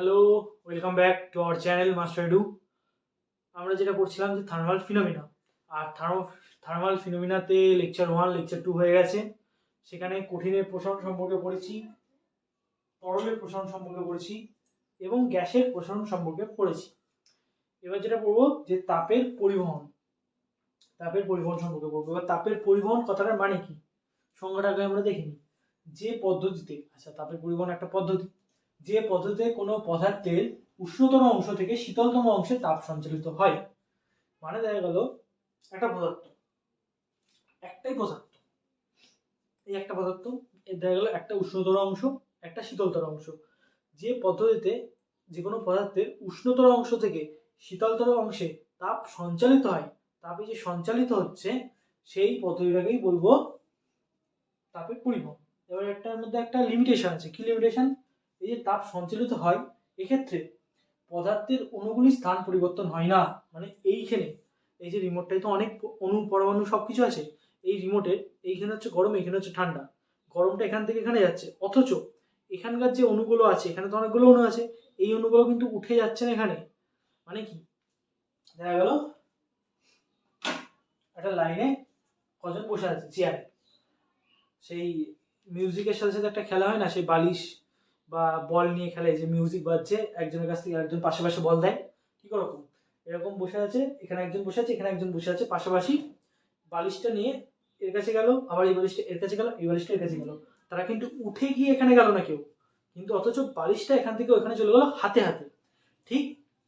Hello welcome back to our channel master do আমরা যেটা করছিলাম যে থার্মাল ফিনোমিনা আর থার্মো থার্মাল ফিনোমিনাতে লেকচার ওয়ান লেকচার টু হয়ে গেছে। সেখানে কঠিনের প্রসারণ সম্পর্কে পড়েছি, তরলের প্রসারণ সম্পর্কে পড়েছি, এবং গ্যাসের প্রসারণ সম্পর্কে পড়েছি। এবার যেটা পড়ব, যে তাপের পরিবহন। তাপের পরিবহন সম্পর্কে পড়ব। এবার তাপের পরিবহন কথাটার মানে কি? সংজ্ঞাটা আগে আমরা দেখিনি। যে পদ্ধতিতে আচ্ছা তাপের পরিবহন একটা পদ্ধতি। যে পদ্ধতিতে কোনো পদার্থের উষ্ণতম অংশ থেকে শীতলতম অংশে তাপ সঞ্চালিত হয়। মানে দেখা গেল একটা পদার্থ। একটাই পদার্থ। এই একটা পদার্থ দেখা গেল একটা উষ্ণতর অংশ, একটা শীতলতর অংশ। যে পদ্ধতিতে যে কোনো পদার্থের উষ্ণতর অংশ থেকে শীতলতর অংশে তাপ সঞ্চালিত হয়, তাপে যে সঞ্চালিত হচ্ছে, সেই পদ্ধতিটাকেই বলব তাপের পরিবহন। এবার একটার মধ্যে একটা লিমিটেশন আছে। কি লিমিটেশন এই তাপ সঞ্চালিত হয়, এক্ষেত্রে পদার্থের অণুগুলির স্থান পরিবর্তন হয় না। মানে এইখানে, এই যে রিমোটটাই তো অনেক অণু, পরমাণু সব কিছু আছে। এই রিমোটের এইখানে হচ্ছে গরম এখানে হচ্ছে ঠান্ডা। গরমটা এখান থেকে এখানে যাচ্ছে। অথচ এখানকার যে অণুগুলো আছে, এখানে তো অনেকগুলো অণু আছে, এই অণুগুলো কিন্তু উঠে যাচ্ছে না এখানে। মানে কি? দেখা গেল, একটা লাইনে কজন বসে আছে? চেয়ারে সেই মিউজিকের সাথে সাথে একটা খেলা হয় না? সেই বালিশ বা বল নিয়ে খেলে, যে মিউজিক বাজছে, একজনের কাছ থেকে একজন পাশে পাশে বল দেয়, ঠিক রকম এরকম বসে আছে, এখানে একজন বসে আছে, এখানে একজন বসে আছে, পাশাপাশি বালিশটা নিয়ে এর কাছে গেল, আবার এই বালিশটা এর কাছে গেল, এই বালিশটা এর কাছে গেল। তারা কিন্তু উঠে গিয়ে এখানে গেল না কেউ। কিন্তু অথচ বালিশটা এখান থেকে ওখানে চলে গেল হাতে হাতে। ঠিক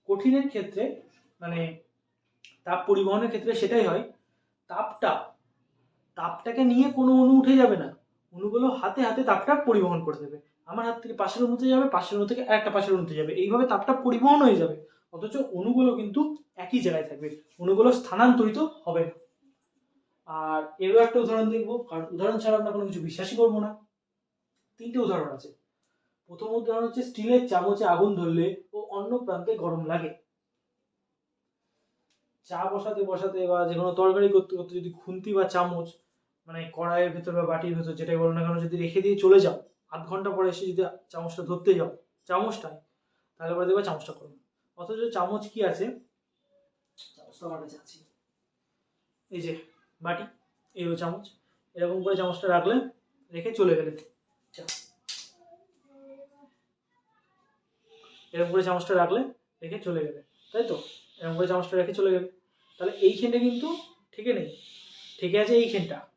কঠিনের ক্ষেত্রে মানে তাপ পরিবহনের ক্ষেত্রে সেটাই হয়, তাপটা, তাপটাকে নিয়ে কোনো অণু উঠে যাবে না। অণুগুলো হাতে হাতে তাপটা পরিবহন করে দেবে। আমার হাত থেকে পাশের অণুতে যাবে, পাশের অণু থেকে একটা পাশের অণুতে যাবে। এইভাবে তাপটা পরিবহন হয়ে যাবে। অথচ অণুগুলো কিন্তু একই জায়গায় থাকবে। অণুগুলো স্থানান্তরিত হবে না। আর এরও একটা উদাহরণ দেখব। কারণ উদাহরণ ছাড়া আমরা কোনো কিছু বিশ্বাসই করব না। তিনটে উদাহরণ আছে। প্রথম উদাহরণ হচ্ছে, স্টিলের চামচে আগুন ধরলে ও অন্য প্রান্তে গরম লাগে। চা বসাতে বসাতে বা যে কোনো তরকারি করতে করতে যদি খুন্তি বা চামচ মানে কড়াইয়ের ভেতর বা বাটির ভেতর, যেটাই বলো না কেন, যদি রেখে দিয়ে চলে যাও আধ ঘণ্টা পরে এসে যদি চামচটা ধরতে যাও চামচটাই তাহলে পরে দেখবে চামচটা করো অথচ চামচ কি আছে? চামচটা আমার কাছে আছে। এই যে বাটি এই হলো চামচ। এরকম করে চামচটা রাখলে রেখে চলে গেলে। এরকম করে চামচটা রাখলে রেখে চলে গেলে। তাই তো? এরকম করে চামচটা রেখে চলে গেলে। তাহলে এইখানটা কিন্তু ঠিকই নেই। ঠিক আছে এইখানটা।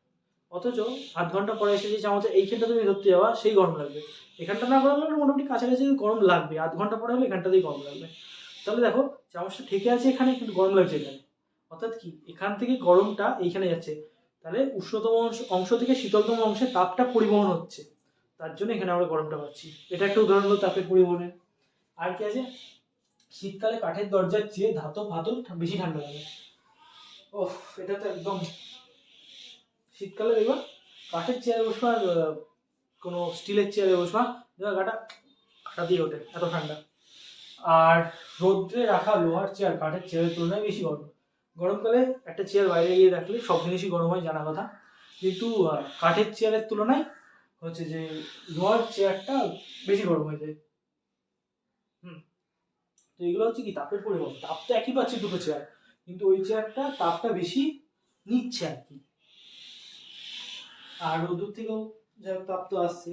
অথচ আধ ঘণ্টা পরে এসে যে চামচের এইখানটা তুমি ধরতে যাওয়া সেই গরম লাগবে। এখানটা না গরম লাগলে মোটামুটি কাছাকাছি গরম লাগবে। আধ ঘণ্টা পরে হলে এখানটাতেই গরম লাগবে। তাহলে দেখো চামচটা ঠেকে আছে এখানে, কিন্তু গরম লাগছে এখানে। অর্থাৎ কি? এখান থেকে গরমটা এইখানে যাচ্ছে। তাহলে উষ্ণতম অংশ অংশ থেকে শীতলতম অংশে তাপটা পরিবহন হচ্ছে। তার জন্য এখানে আমরা গরমটা পাচ্ছি। এটা একটা উদাহরণ হলো তাপের পরিবহনের আর কি আছে? শীতকালে কাঠের দরজার চেয়ে ধাতব হাতল বেশি ঠান্ডা লাগে। ও এটা তো একদম শীতকালে দেখবা কাঠের চেয়ারে বসবা কোনো স্টিলের চেয়ারে বসবা, দেখবা গাটা কাটা দিয়ে ওঠে, এত ঠান্ডা। আর রোদ্রে রাখা লোহার চেয়ার কাঠের চেয়ারের তুলনায় বেশি গরম। গরমকালে একটা চেয়ার বাইরে গিয়ে রাখলে সব জিনিসই গরম হয়, জানা কথা। কিন্তু কাঠের চেয়ারের তুলনায় হচ্ছে যে লোহার চেয়ারটা বেশি গরম হয়ে যায়। হুম। তো এগুলো হচ্ছে কি তাপের পরিবহন তাপ তো একই পাচ্ছে দুটো চেয়ার, কিন্তু ওই চেয়ারটা তাপটা বেশি নিচ্ছে আর কি। আর রোদ্দুর থেকেও যাই তাপ তো আসছে।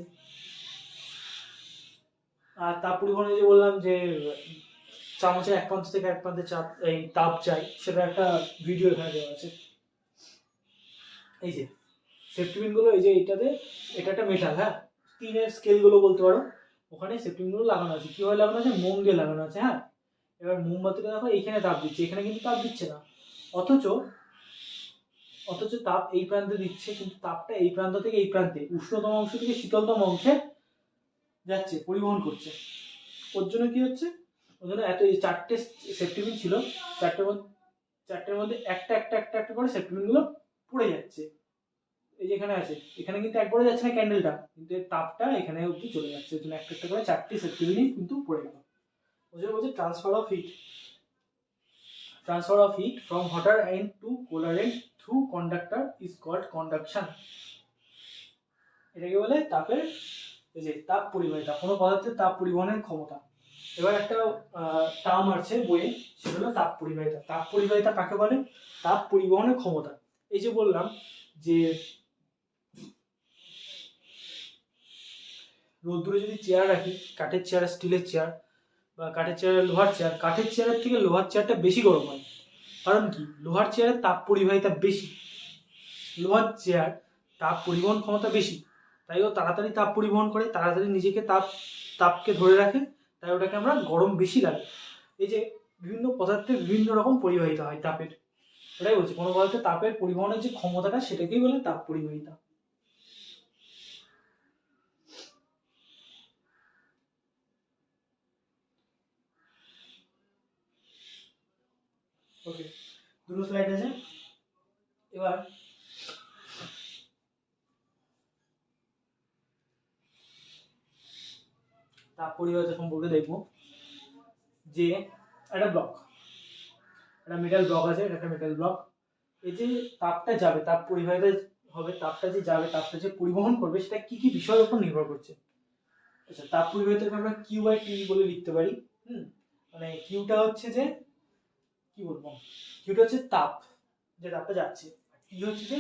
আর তাপ পরিবহনে যে বললাম যে, চামচের এক প্রান্ত থেকে এক প্রান্তে চাপ, এই তাপ চাই সেটা একটা ভিডিও এখানে দেওয়া আছে। এই যে সেফটিপিনগুলো, এই যে এইটাতে, এটা একটা মেটাল হ্যাঁ? তিনের স্কেলগুলো বলতে পারো। ওখানে সেফটিপিনগুলো লাগানো আছে। কীভাবে লাগানো আছে? মোম দিয়ে লাগানো আছে হ্যাঁ? এবার মোমবাতিটা দেখো, এইখানে তাপ দিচ্ছে। এখানে কিন্তু তাপ দিচ্ছে না। অথচ অথচ তাপ এই প্রান্তে দিচ্ছে, কিন্তু তাপটা এই প্রান্ত থেকে এই প্রান্তে, উষ্ণতম অংশ থেকে শীতলতম অংশে যাচ্ছে, পরিবহন করছে। ওর জন্য কি হচ্ছে? ওর জন্য এত এই চারটে সেফটিপিন ছিল মধ্যে, চারটের মধ্যে একটা একটা একটা একটা করে সেফটিপিনগুলো পড়ে যাচ্ছে। এই যে এখানে আছে, এখানে কিন্তু একবারে যাচ্ছে না ক্যান্ডেলটা কিন্তু এর তাপটা এখানে অবধি চলে যাচ্ছে। ওই জন্য একটা একটা করে চারটি সেফটিপিনই কিন্তু পড়ে গেল। ওই জন্য বলছে transfer of heat transfer of heat from hotter end to colder end through conductor is called conduction এটাকে বলে তাপের এই যে তাপ পরিবহন কোনো পদার্থের তাপ পরিবহনের ক্ষমতা। এবার একটা টার্ম আছে বইয়ে, সেটা হলো তাপ পরিবাহিতা। তাপ পরিবাহিতা কাকে বলে? তাপ পরিবহনের ক্ষমতা। এই যে বললাম যে রোদ্দুরে যদি চেয়ার রাখি, কাঠের চেয়ার স্টিলের চেয়ার বা কাঠের চেয়ার লোহার চেয়ার কাঠের চেয়ারের থেকে লোহার চেয়ারটা বেশি গরম হয়। কারণ কি? লোহার চেয়ারের তাপ পরিবাহিতা বেশি। লোহার চেয়ার তাপ পরিবহন ক্ষমতা বেশি। তাই ও তাড়াতাড়ি তাপ পরিবহন করে, তাড়াতাড়ি নিজেকে তাপ, তাপকে ধরে রাখে, তাই ওটাকে আমরা গরম বেশি লাগে। এই যে বিভিন্ন পদার্থে বিভিন্ন রকম পরিবাহিতা হয় তাপের। ওটাই বলছি, কোনো পদার্থে তাপের পরিবহনের যে ক্ষমতাটা সেটাকেই বলে তাপ পরিবাহিতা। ওকে, দুটো স্লাইড আছে। এবার তাপ পরিবাহিতা সম্পর্কে দেখব, যে একটা ব্লক একটা মেটাল ব্লক আছে একটা মেটাল ব্লক এই যে তাপটা যাবে তাপ পরিবাহিতা হবে, তাপটা যে যাবে, তাপটা যে পরিবহন করবে, সেটা কি কি বিষয়ের উপর নির্ভর করছে? আচ্ছা তাপ পরিবাহিতাকে আমরা কিউ বাই টি বলে লিখতে পারি। হুম মানে কিউটা হচ্ছে যে কি বলব? কিউটা হচ্ছে তাপ, যে তাপটা যাচ্ছে। টি হচ্ছে যে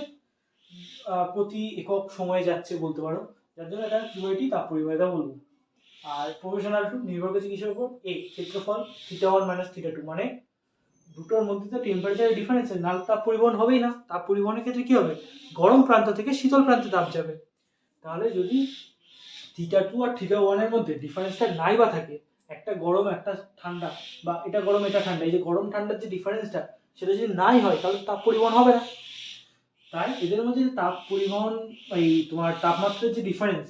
প্রতি একক সময়ে যাচ্ছে বলতে পারো। যার জন্য এটা কিউ বাই টি তাপ পরিবাহিতা বলব। আর প্রফেশনাল টু নির্ভর করছে কিসের উপর এ ক্ষেত্রফল theta one minus theta two মানে দুটোর মধ্যে তো টেম্পারেচারের ডিফারেন্স নাহলে তাপ পরিবহন হবেই না। তাপ পরিবহনের ক্ষেত্রে কি হবে? গরম প্রান্ত থেকে শীতল প্রান্তে তাপ যাবে। তাহলে যদি থিটা টু আর থিটা ওয়ানের মধ্যে ডিফারেন্সটা নাই বা থাকে একটা গরম, একটা ঠান্ডা, বা এটা গরম, এটা ঠান্ডা, এই যে গরম, ঠান্ডার যে ডিফারেন্সটা সেটা যদি নাই হয়, তাহলে তাপ পরিবহন হবে না। তাই এদের মধ্যে যে তাপ পরিবহন, এই তোমার তাপমাত্রার যে ডিফারেন্স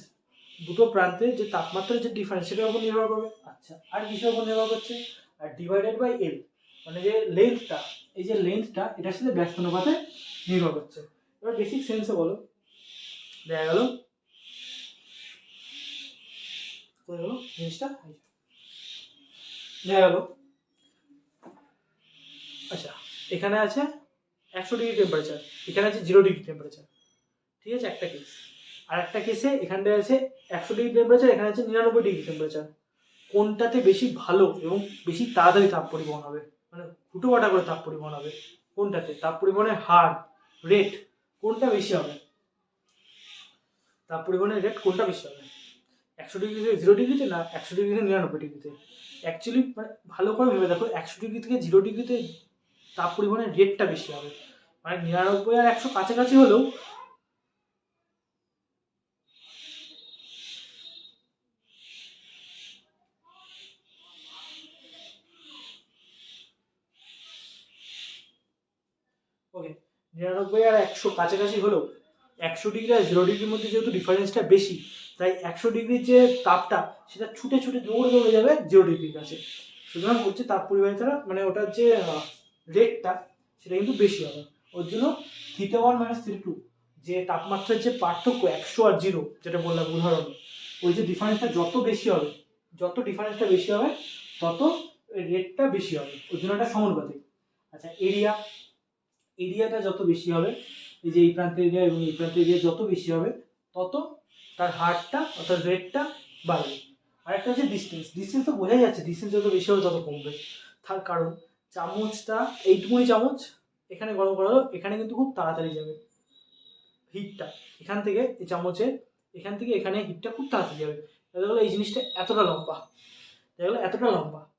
দুটো প্রান্তে যে তাপমাত্রার যে ডিফারেন্স সেটার উপর নির্ভর করবে। আচ্ছা আর কিসের উপর নির্ভর করছে? আর ডিভাইডেড বাই এল মানে যে লেন্থটা এই যে লেন্থটা এটার সাথে ব্যস্ত অনুপাতে নির্ভর করছে। এবার বেসিক সেন্সে বলো। দেখা গেল। জিনিসটা। দেখা গেল। আচ্ছা এখানে আছে একশো ডিগ্রি টেম্পারেচার এখানে আছে জিরো ডিগ্রি টেম্পারেচার ঠিক আছে, একটা কেস আর একটা কেসে এখানটায় আছে একশো ডিগ্রি টেম্পারেচার এখানে আছে নিরানব্বই ডিগ্রি টেম্পারেচার কোনটাতে বেশি ভালো এবং বেশি তাড়াতাড়ি তাপ পরিবহন হবে? মানে ফুটো হুটোপাটা করে তাপ পরিবহন হবে। কোনটাতে? তাপ পরিবহনের হার রেট কোনটা বেশি হবে? তাপ পরিবহনের রেট কোনটা বেশি হবে? একশো ডিগ্রি থেকে জিরো ডিগ্রিতে না, একশো ডিগ্রি থেকে নিরানব্বই ডিগ্রিতে। অ্যাকচুয়ালি মানে ভালো করে ভেবে দেখো, একশো ডিগ্রি থেকে জিরো ডিগ্রিতে তাপ পরিবহনের রেটটা বেশি হবে। মানে নিরানব্বই আর একশো কাছাকাছি হলেও ওকে নিরানব্বই আর একশো কাছাকাছি হলেও একশো ডিগ্রি আর জিরো ডিগ্রির মধ্যে যেহেতু ডিফারেন্সটা বেশি তাই একশো ডিগ্রির যে তাপটা সেটা ছুটে ছুটে দৌড়ে দৌড়ে যাবে জিরো ডিগ্রির কাছে সুতরাং হচ্ছে তাপ পরিবাহিতাটা মানে ওটার যে রেটটা সেটা কিন্তু বেশি হবে। ওর জন্য theta one minus three two যে তাপমাত্রার যে পার্থক্য একশো আর জিরো যেটা বললাম উদাহরণে। ওই যে ডিফারেন্সটা যত বেশি হবে, যত ডিফারেন্সটা বেশি হবে, তত রেটটা বেশি হবে। ওই জন্য একটা সমানুপাতিক। আচ্ছা এরিয়া এরিয়াটা যত বেশি হবে, এই যে এই প্রান্তের এরিয়া এবং এই প্রান্তের এরিয়া যত বেশি হবে, তত তার হারটা অর্থাৎ রেটটা বাড়বে। আর একটা হচ্ছে ডিস্টেন্স ডিস্টেন্স তো বোঝাই যাচ্ছে ডিস্টেন্স যত বেশি হবে তত কমবে। তার কারণ, চামচটা, এইটুকুনি চামচ এখানে গরম করা হলো, এখানে কিন্তু খুব তাড়াতাড়ি যাবে। হিটটা এখান থেকে এই চামচে এখান থেকে এখানে হিটটা খুব তাড়াতাড়ি যাবে। দেখা গেলো এই জিনিসটা এতটা লম্বা। দেখা গেলো এতটা লম্বা।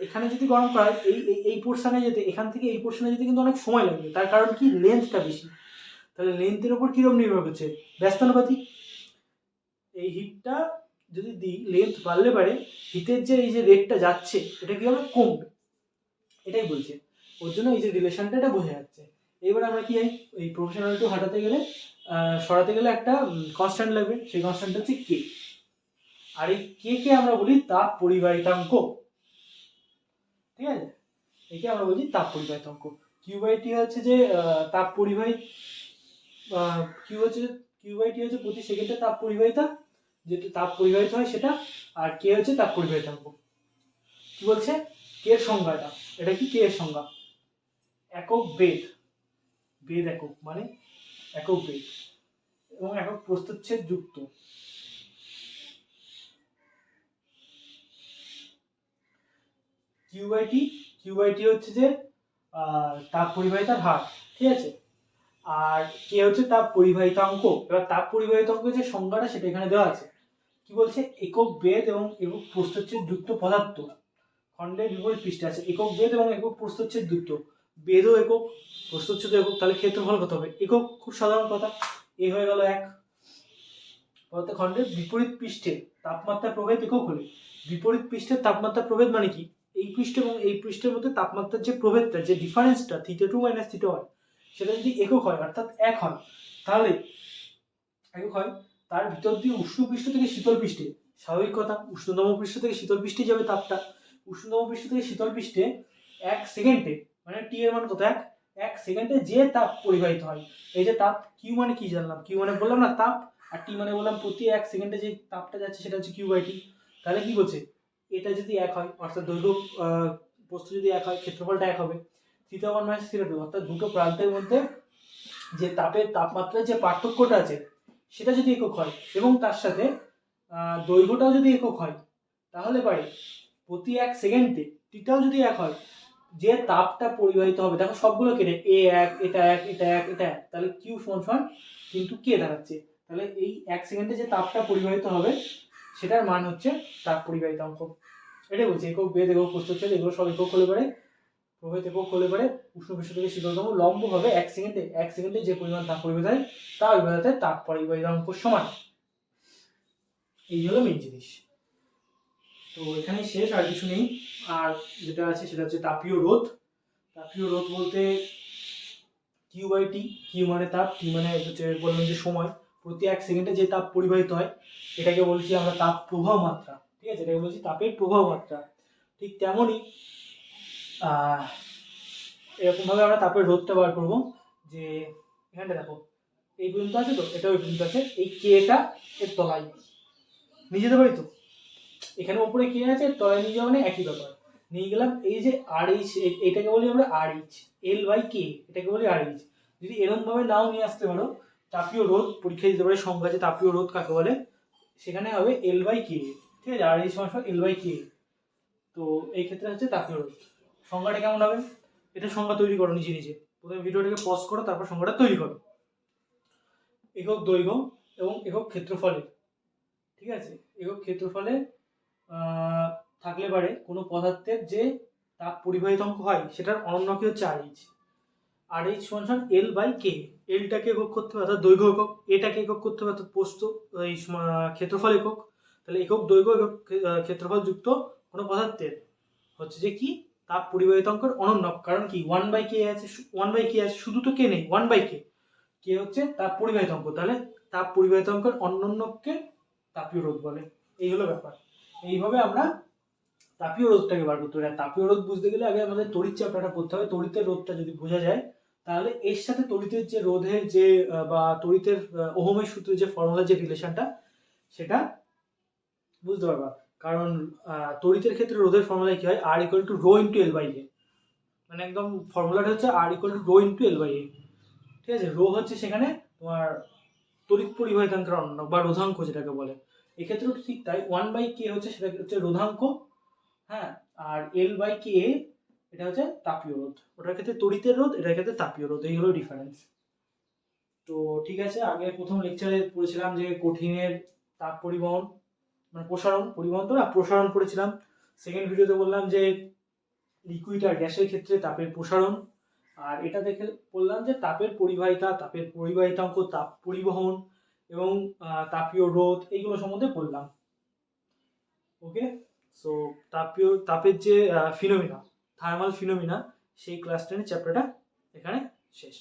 এখানে যদি গরম করা হয়, এই- এই পোর্শনে যেতে এখান থেকে এই পোর্শনে যেতে কিন্তু অনেক সময় লাগবে। তার কারণ কি? লেন্থটা বেশি। তাহলে লেন্থের ওপর কীরকম নির্ভর করছে? ব্যস্তানুপাতিক? এই হিটটা যদি দিই লেন্থ বাড়লে পারে হিটের যে এই যে রেটটা যাচ্ছে, এটা কি হবে? কমবে। এটাই বলছে। ওর জন্য এই যে রিলেশনটা এটা বোঝা যাচ্ছে। এবার আমরা কি এই প্রফেশনাল টু হাঁটাতে গেলে সরাতে গেলে একটা কনস্ট্যান্ট লাগবে। সেই কনস্ট্যান্ট হচ্ছে কে আর এই কে কে আমরা বলি তাপ পরিবাহিতাঙ্ক ঠিক আছে? একে আমরা বলি তাপ পরিবাহিতাঙ্ক কিউ বাই টি হচ্ছে যে তাপ পরিবাহী কিউ হচ্ছে কিউ বাই টি হচ্ছে প্রতি সেকেন্ডে তাপ পরিবাহিতা যেটা তাপ পরিবাহিত হয় সেটা, আর কে হচ্ছে তাপ পরিবাহিতাঙ্ক কি বলছে? কে সংজ্ঞাটা। এটা কি কে এর সংজ্ঞা? একক বেদ বেদ একক মানে একক বেদ এবং একক প্রস্তুচ্ছেদ যুক্ত। Q by T Q by হচ্ছে যে তাপ পরিবাহিতার হার। ঠিক আছে? আর কে হচ্ছে তাপ পরিবাহিতাঙ্ক এবার তাপ পরিবাহিত পরিবাহিতাঙ্ক যে সংজ্ঞাটা সেটা এখানে দেওয়া আছে। কি বলছে? একক বেদ এবং একক প্রস্তচ্ছেদ যুক্ত পদার্থ। খণ্ডের বিপরীত পৃষ্ঠে আছে। একক বেদ এবং একক প্রস্তচ্ছেদ যুক্ত। বেদও একক প্রস্তচ্ছেদ একক, তাহলে ক্ষেত্রফল কত হবে? একক খুব সাধারণ কথা। এ হয়ে গেল এক। পদার্থ খণ্ডের বিপরীত পৃষ্ঠে তাপমাত্রা প্রভেদ একক হলে, বিপরীত পৃষ্ঠের তাপমাত্রা প্রভেদ মানে কি? এই পৃষ্ঠ এবং এই পৃষ্ঠের মধ্যে তাপমাত্রার যে প্রভেদটা, যে ডিফারেন্সটা theta two minus theta one সেটা যদি একক হয়, অর্থাৎ এক হয়, তাহলে একক হয়, তার ভিতর দিয়ে উষ্ণ পৃষ্ঠ থেকে শীতল পৃষ্ঠে, স্বাভাবিক কথা, উষ্ণতম পৃষ্ঠ থেকে শীতল পৃষ্ঠে যাবে তাপটা। উষ্ণতম পৃষ্ঠ থেকে শীতল পৃষ্ঠে এক সেকেন্ডে মানে টি এর মান কত? এক? এক সেকেন্ডে যে তাপ পরিবাহিত হয়, এই যে তাপ কিউ মানে কি জানলাম? কিউ মানে বললাম না তাপ, আর টি মানে বললাম প্রতি এক সেকেন্ডে যে তাপটা যাচ্ছে সেটা হচ্ছে কিউ বাই টি তাহলে কি বলছে? এটা যদি এক হয়, অর্থাৎ দৈর্ঘ্য বস্তু যদি এক হয়, ক্ষেত্রফলটা এক হবে। Theta one minus theta two অর্থাৎ দুটো প্রান্তের মধ্যে যে তাপের তাপমাত্রার যে পার্থক্যটা আছে, সেটা যদি একক হয় এবং তার সাথে দৈর্ঘ্যটাও যদি একক হয়, তাহলে পারে প্রতি এক সেকেন্ডে টিটাও যদি এক হয়, যে তাপটা পরিবাহিত হবে, দেখো সবগুলো কেটে, এ এক, এটা এক এটা এক এটা এক, তাহলে কিউ সমান সমান কিন্তু কে দাঁড়াচ্ছে? তাহলে এই এক সেকেন্ডে যে তাপটা পরিবাহিত হবে, সেটার মান হচ্ছে তাপ পরিবাহিতাঙ্ক এটাই বলছি, একক, বেদ, একক প্রস্তুচ্ছেদ এগুলো সব একক হলে পারে। প্রভেদ একক হলে পারে উষ্ণ পৃষ্ঠ থেকে শীতলতম লম্বভাবে এক সেকেন্ডে এক সেকেন্ডে যে পরিমাণ তাপ পরিবাহিত হয়, তা পরিবাহিত তাপ পরিবাহিতাঙ্ক সমান। এই হলো মেন জিনিস। তো এখানে শেষ, আর কিছু নেই। আর যেটা আছে সেটা হচ্ছে তাপীয় রোধ। তাপীয় রোধ বলতে কিউ বাই টি কিউ মানে তাপ টি মানে হচ্ছে বললাম যে সময়। প্রতি এক সেকেন্ডে যে তাপ পরিবাহিত হয়, এটাকে বলছি আমরা তাপ প্রবাহ মাত্রা। ঠিক আছে? এটাকে বলছি তাপের প্রবাহ মাত্রা। ঠিক তেমনই এরকমভাবে আমরা তাপের রোধটা বার করব যে এখানটা দেখো, এই পর্যন্ত আছে তো? এটা ওই পর্যন্ত আছে। এই কেটা এর তলায়। নিয়ে যেতে পারি তো? এখানে ওপরে কে আছে তলায় নিয়ে যাওয়া মানে একই ব্যাপার। নিয়ে গেলাম এই যে আর এইচ এটাকে বলি আমরা আর এইচ এল বাই কে এটাকে বলি আর এইচ যদি এরকম ভাবে নাও নিয়ে আসতে পারো, তাপীয় রোধ, পরীক্ষা দিতে পারে সংখ্যা আছে তাপীয় রোধ কাকে বলে? সেখানে হবে এল বাই কে ঠিক আছে? আর এইচ সমান এল বাই কে তো এই ক্ষেত্রে হচ্ছে তাপীয় রোধ। সংখ্যাটা কেমন হবে? এটা সংখ্যা তৈরি করো নিজে নিজে। প্রথমে ভিডিওটাকে পজ করো, তারপর সংখ্যাটা তৈরি করো। একক দৈর্ঘ্য এবং একক ক্ষেত্রফলে ঠিক আছে? একক ক্ষেত্রফলে থাকলে পারে কোনো পদার্থের যে তাপ পরিবাহিতাঙ্ক হয়, সেটার অনন্য কি হচ্ছে আর এইচ আর এইচ সমান এল বাই কে এলটাকে একক করতে হবে, অর্থাৎ দৈর্ঘ্য একক। এটাকে একক করতে হবে, অর্থাৎ পোস্ত, এই ক্ষেত্রফল একক। তাহলে একক দৈর্ঘ্য একক ক্ষেত্রফল যুক্ত কোনো পদার্থের হচ্ছে যে কি? তাপ পরিবাহিতাঙ্কের অনন্য, কারণ কি? ওয়ান বাই কে আছে ওয়ান বাই কে আছে, শুধু তো কে নেই ওয়ান বাই কে কে হচ্ছে তাপ পরিবাহিত অঙ্ক, তাহলে তাপ পরিবাহিতাঙ্কের অন্যান্যকে তাপীয় রোধ বলে। এই হলো ব্যাপার। এইভাবে আমরা তাপীয় রোধটাকে বার করতে পারি। তাপীয় রোধ বুঝতে গেলে আগে আমাদের তড়িৎ চ্যাপ্টারটা পড়তে হবে। তড়িতের রোধটা যদি বোঝা যায়, তাহলে এর সাথে তড়িতের যে রোধের যে বা তড়িতের ওহমের সূত্রের যে ফর্মুলার যে রিলেশনটা সেটা বুঝতে পারবা। কারণ তড়িতের ক্ষেত্রে রোধের ফর্মুলা কি হয়? R equal to rho into L by A মানে একদম ফর্মুলাটা হচ্ছে R equal to rho into L by A ঠিক আছে? রো হচ্ছে সেখানে তোমার তড়িৎ পরিবাহিতাঙ্কের অন্য বা রোধাঙ্ক যেটাকে বলে। এক্ষেত্রেও ঠিক তাই। ওয়ান বাই কে হচ্ছে সেটা হচ্ছে রোধাঙ্ক হ্যাঁ? আর এল বাই কে এটা হচ্ছে তাপীয় রোধ। ওটার ক্ষেত্রে তড়িতের রোধ, এটার ক্ষেত্রে তাপীয় রোধ। এই হলো ডিফারেন্স তো ঠিক আছে, আগে প্রথম লেকচারে পড়েছিলাম যে কঠিনের তাপ পরিবহন মানে প্রসারণ, পরিবহন তো না, প্রসারণ পড়েছিলাম। সেকেন্ড ভিডিওতে বললাম যে লিকুইড আর গ্যাসের ক্ষেত্রে তাপের প্রসারণ। আর এটা দেখে বললাম যে, তাপের পরিবাহিতা, তাপের পরিবাহিতাঙ্ক, তাপ পরিবহন এবং তাপীয় রোধ এইগুলো সম্বন্ধে বললাম। ওকে সো তাপীয়, তাপের যে ফিনোমিনা থার্মাল ফিনোমিনা সেই ক্লাস টেনের চ্যাপ্টারটা এখানে শেষ।